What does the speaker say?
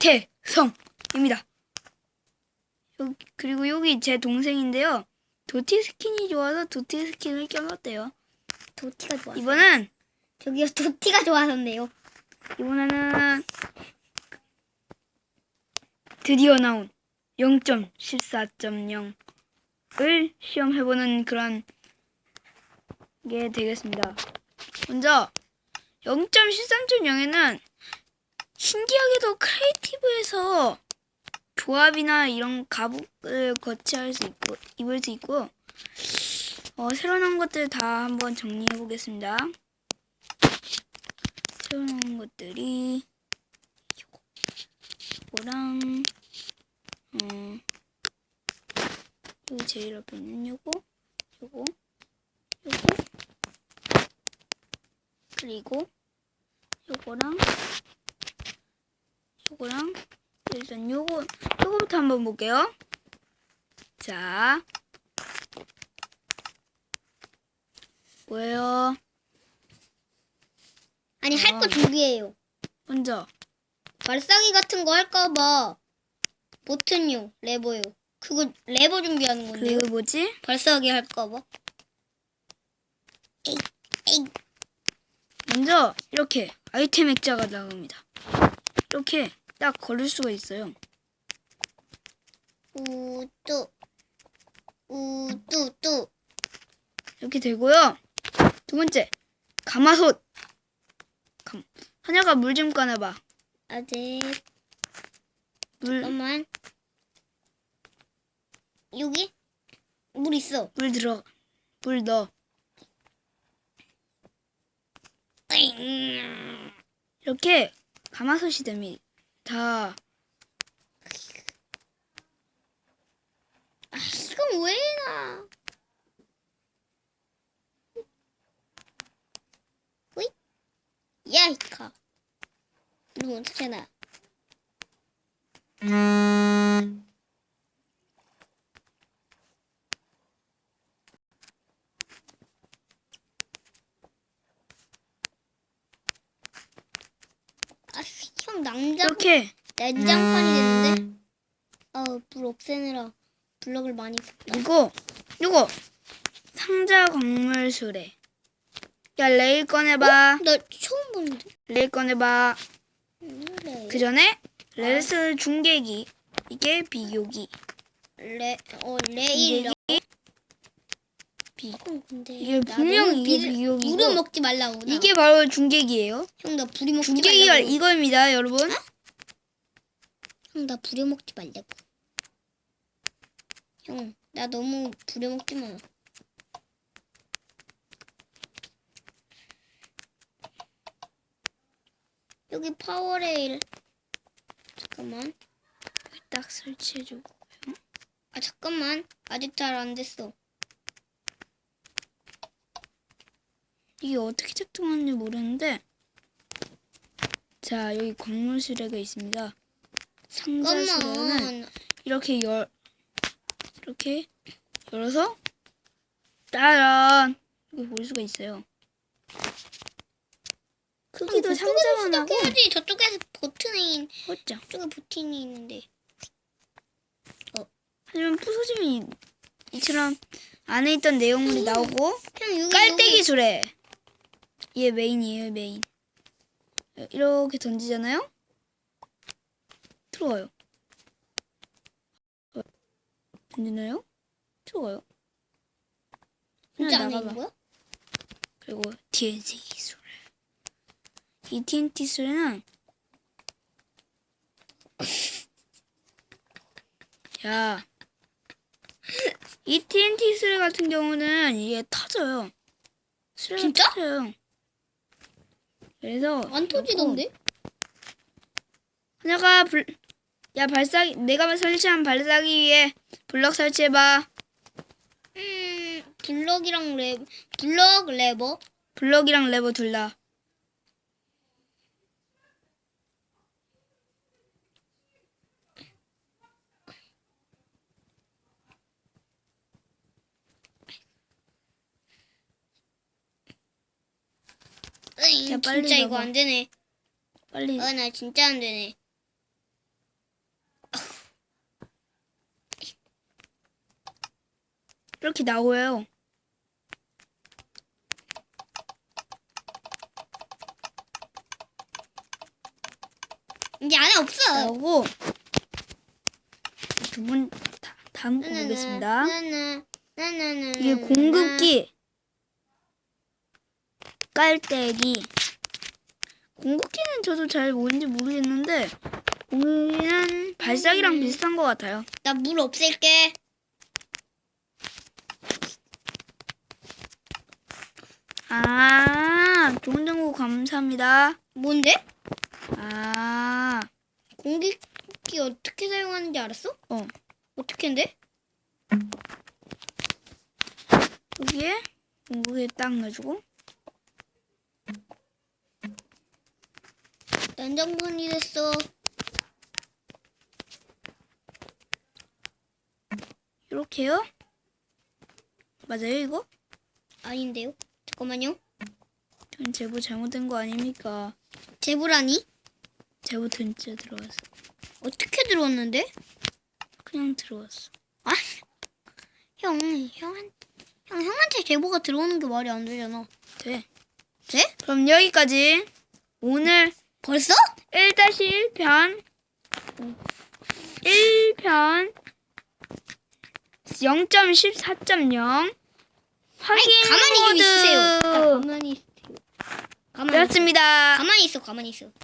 박태성입니다. 여기, 그리고 여기 제 동생인데요. 도티 스킨이 좋아서 도티 스킨을 껴놨대요. 도티가 좋아. 이번엔 저기요 도티가 좋아서인데요. 이번에는 드디어 나온 0.14.0을 시험해보는 그런 게 되겠습니다. 먼저 0.13.0에는 신기하게도 크리에이티브에서 조합이나 이런 가복을 거치할 수 있고 입을 수 있고 어, 새로 나온 것들 다 한번 정리해 보겠습니다. 새로 나온 것들이 요거랑 어 여기 제일 앞에 있는 요거 요거 요거 그리고 요거랑 요거랑 일단 요거 요거부터 한번 볼게요. 자 뭐예요? 아니 할거 아. 두 개예요. 먼저 발사기 같은 거 할까봐 버튼요 레버요. 그거 레버 준비하는 건데요. 그 뭐지? 발사기 할까봐. 에이 에이 먼저 이렇게 아이템 액자가 나옵니다. 이렇게 딱 걸을 수가 있어요. 우뚜 우뚜뚜 이렇게 되고요. 두 번째 가마솥. 감. 하냐가 물 좀 꺼내봐. 아직 물, 잠깐만 여기 물 있어. 물 들어. 물 넣어. 으잉. 이렇게 가마솥이 됩니 다. 다아 이건 왜 나? 호잇 야 이카 이거 어떻게 나? 아 형 이렇게 난장판이 됐는데? 아우 불 없애느라 블럭을 많이 썼다. 그리고 이거 상자 광물 수레. 야 레일 꺼내봐. 나 처음 보는데. 레일 꺼내봐. 레, 그 전에 레스 중계기 이게 비교기. 레, 어 레일. 비. 어, 근데 이게 나 분명히 비교기고 물을 먹지 말라고. 나. 이게 바로 중계기예요. 형 나 불이 먹지 중계기가 말라고. 이거입니다, 여러분. 형나 불에 먹지 말라고. 형, 나 너무 불에 먹지 마. 여기 파워레일. 잠깐만. 딱 설치해주고. 아 잠깐만. 아직 잘 안 됐어. 이게 어떻게 작동하는지 모르는데. 자, 여기 광물 수레가 있습니다. 상자 잠깐만. 이렇게 열 이렇게 열어서 짜란 이렇게 볼 수가 있어요. 크기도 상자만 하고 해야지. 저쪽에서 버튼이 어쩌. 저쪽에 버튼이 있는데. 하지만 부서지면 이, 이처럼 안에 있던 내용물이 나오고 형 여기 깔때기 수레. 얘 메인이에요 메인. 이렇게 던지잖아요. 들어와요. 어, 던지나요? 들어와요. 진짜 안에. 있는 거야? 그리고 TNT 수레. 이 TNT 수레는 야, 이 TNT 수레 같은 경우는 이게 터져요. 수레가 진짜? 터져요. 그래서 안 터지던데? 하나가 불, 야 발사기 내가 설치한 발사기 위에 블럭 설치해봐. 음, 블럭이랑 레 블럭 레버. 블럭이랑 레버 둘 다. 야, 빨리 진짜 이거 넣어봐. 안 되네. 빨리 아, 나 진짜 안 되네. 이렇게 나오요. 이제 안에 없어. 나오고 두분 다음 거 보겠습니다. 이게 공급기, 깔때기. 공급기는 저도 잘 뭔지 모르겠는데 공급기는 발사기랑 비슷한 것 같아요. 나 물 없앨게. 아, 좋은 정보 감사합니다. 뭔데? 아, 공기기 어떻게 사용하는지 알았어? 어. 어떻게 한대? 여기에 공급기 딱 넣어주고 난장판이 됐어. 이렇게요. 맞아요, 이거? 아닌데요? 잠깐만요. 전 제보 잘못된 거 아닙니까? 제보라니? 제보 진짜 들어왔어. 어떻게 들어왔는데? 그냥 들어왔어. 아, 형, 형한, 형, 형한테 제보가 들어오는 게 말이 안 되잖아. 돼. 돼? 그럼 여기까지 오늘 벌써? 1-1편 1편 0.14.0 확인 가만히 좀 있으세요. 자, 모드 가만히 있으세요. 가만히 있어. 였습니다. 가만히 있어, 가만히 있어.